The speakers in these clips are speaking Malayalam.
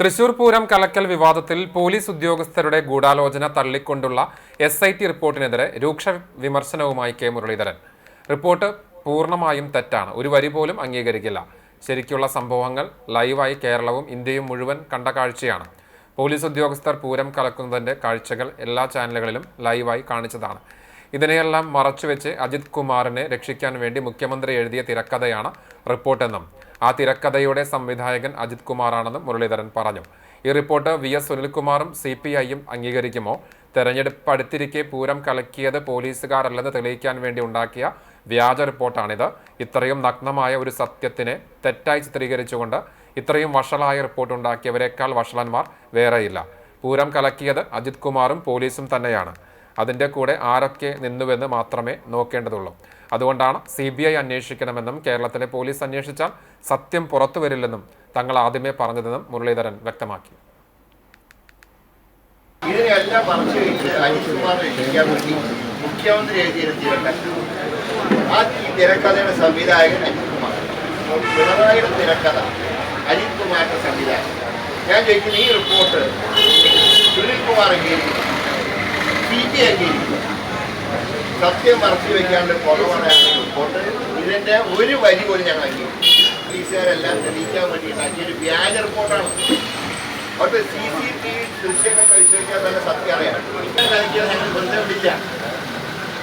തൃശൂർ പൂരം കലക്കൽ വിവാദത്തിൽ പോലീസ് ഉദ്യോഗസ്ഥരുടെ ഗൂഢാലോചന തള്ളിക്കൊണ്ടുള്ള എസ് ഐ ടി റിപ്പോർട്ടിനെതിരെ രൂക്ഷ വിമർശനവുമായി കെ മുരളീധരൻ. റിപ്പോർട്ട് പൂർണമായും തെറ്റാണ്. ഒരു വരി പോലും അംഗീകരിക്കില്ല. ശരിക്കുള്ള സംഭവങ്ങൾ ലൈവായി കേരളവും ഇന്ത്യയും മുഴുവൻ കണ്ട കാഴ്ചയാണ്. പോലീസ് ഉദ്യോഗസ്ഥർ പൂരം കലക്കുന്നതിന്റെ കാഴ്ചകൾ എല്ലാ ചാനലുകളിലും ലൈവായി കാണിച്ചതാണ്. ഇതിനെയെല്ലാം മറച്ചുവെച്ച് അജിത് കുമാറിനെ രക്ഷിക്കാൻ വേണ്ടി മുഖ്യമന്ത്രി എഴുതിയ തിരക്കഥയാണ് റിപ്പോർട്ടെന്നും. ആ തിരക്കഥയുടെ സംവിധായകൻ അജിത് കുമാറാണെന്നും മുരളീധരൻ പറഞ്ഞു. ഈ റിപ്പോർട്ട് വി എസ് സുനിൽകുമാറും സി പി ഐയും അംഗീകരിക്കുമോ? തെരഞ്ഞെടുപ്പ് അടുത്തിരിക്കെ പൂരം കലക്കിയത് പോലീസുകാരല്ലെന്ന് തെളിയിക്കാൻ വേണ്ടി ഉണ്ടാക്കിയ വ്യാജ റിപ്പോർട്ടാണിത്. ഇത്രയും നഗ്നമായ ഒരു സത്യത്തിനെ തെറ്റായി ചിത്രീകരിച്ചുകൊണ്ട് ഇത്രയും വഷളായ റിപ്പോർട്ട് ഉണ്ടാക്കിയവരെക്കാൾ വഷളന്മാർ വേറെയില്ല. പൂരം കലക്കിയത് അജിത് കുമാറും പോലീസും തന്നെയാണ്. അതിന്റെ കൂടെ ആരൊക്കെ നിന്നുവെന്ന് മാത്രമേ നോക്കേണ്ടതുള്ളൂ. അതുകൊണ്ടാണ് സി ബി ഐ അന്വേഷിക്കണമെന്നും കേരളത്തിലെ പോലീസ് അന്വേഷിച്ചാൽ സത്യം പുറത്തു വരില്ലെന്നും തങ്ങൾ ആദ്യമേ പറഞ്ഞതെന്നും മുരളീധരൻ വ്യക്തമാക്കി. ഇതിനെല്ലാം പറഞ്ഞു രക്ഷിക്കാൻ വേണ്ടി മുഖ്യമന്ത്രി എഴുതിയ തിരക്കഥ ആ തിരക്കഥയുടെ സംവിധായകൻ പിണറായിയുടെ സംവിധായകൻ. ഞാൻ ചോദിക്കുന്ന ഈ റിപ്പോർട്ട് സുനിൽ കുമാർ സി സത്യം മറച്ചു വെക്കാണ്ട് കുറവാണ് റിപ്പോർട്ട്. ഇതിന്റെ ഒരു വരി പോലും ഞങ്ങൾ അംഗീകരിക്കും പോലീസുകാരെല്ലാം തെളിയിക്കാൻ വേണ്ടി ഉണ്ടാക്കിയ ഒരു വ്യാജ റിപ്പോർട്ടാണ്. അവിടെ സി സി ടി വി ദൃശ്യങ്ങൾ പരിശോധിക്കാൻ തന്നെ സത്യം അറിയാം. ഞങ്ങൾ ബന്ധമില്ല.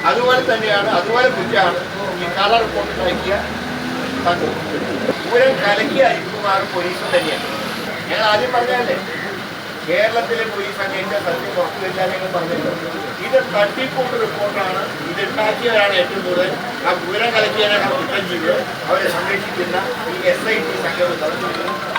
അതുപോലെ തന്നെയാണ് അതുപോലെ കുറ്റമാണ് ഈ കളർ റിപ്പോർട്ട് ഉണ്ടാക്കിയ ദൂരം കലക്കിയ അരിക്കുമാർ പോലീസും തന്നെയാണ്. ഞങ്ങൾ ആദ്യം പറഞ്ഞല്ലേ കേരളത്തിലെ പോലീസ് അന്വേഷിച്ച സത്യം പുറത്തു വരില്ല ഞങ്ങൾ പറഞ്ഞല്ലോ ഇത് തട്ടിക്കൂട്ട് റിപ്പോർട്ടാണ് ഇത് ഉണ്ടാക്കിയവരാണ് ഏറ്റവും കൂടുതൽ. ആ വിവരം കലക്കിയതിനേക്കാൾ കുറ്റം ചെയ്ത്. അവരെ സംരക്ഷിക്കുന്ന ഈ എസ് ഐ ടി സംഘം